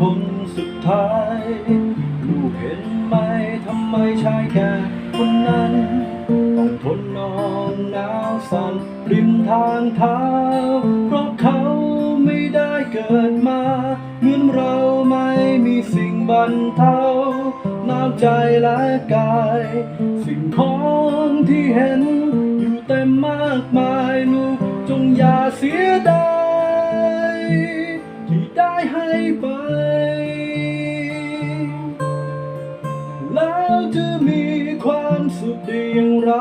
คนสุดท้ายลูกเห็นไหมทำไมชายแก่คนนั้น ต้องทนนอนหนาวสั่นริมทางเท้า เพราะเขาไม่ได้เกิดมาเหมือนเราไม่มีสิ่งบันเทาน้ำใจและกาย สิ่งของที่เห็นอยู่เต็มมากมาย ได้อย่างไร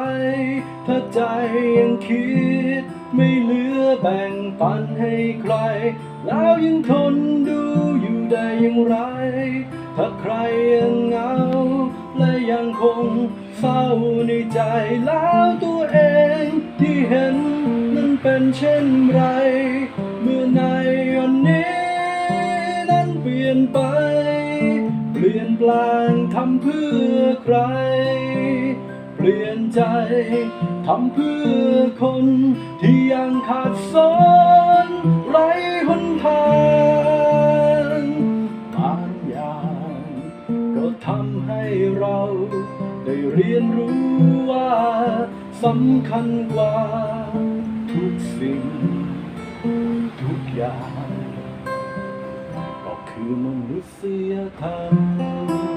ถ้าใจยังคิด ไม่เหลือแบ่งปันให้ใคร แล้วยังทนดูอยู่ได้อย่างไร ถ้าใครยังเหงา และยังคงเศร้าในใจแล้วตัวเองที่เห็นนั้นเป็นเช่นไร เมื่อในวันนี้นั้นเปลี่ยนไป เปลี่ยนแปลงทำเพื่อใคร เปลี่ยนใจทำเพื่อคนที่ยังขาดสนไร้หนทางบางอย่างก็ทำให้เราได้เรียนรู้ว่าสำคัญกว่าทุกสิ่งทุกอย่าง ก็คือมนุษยธรรม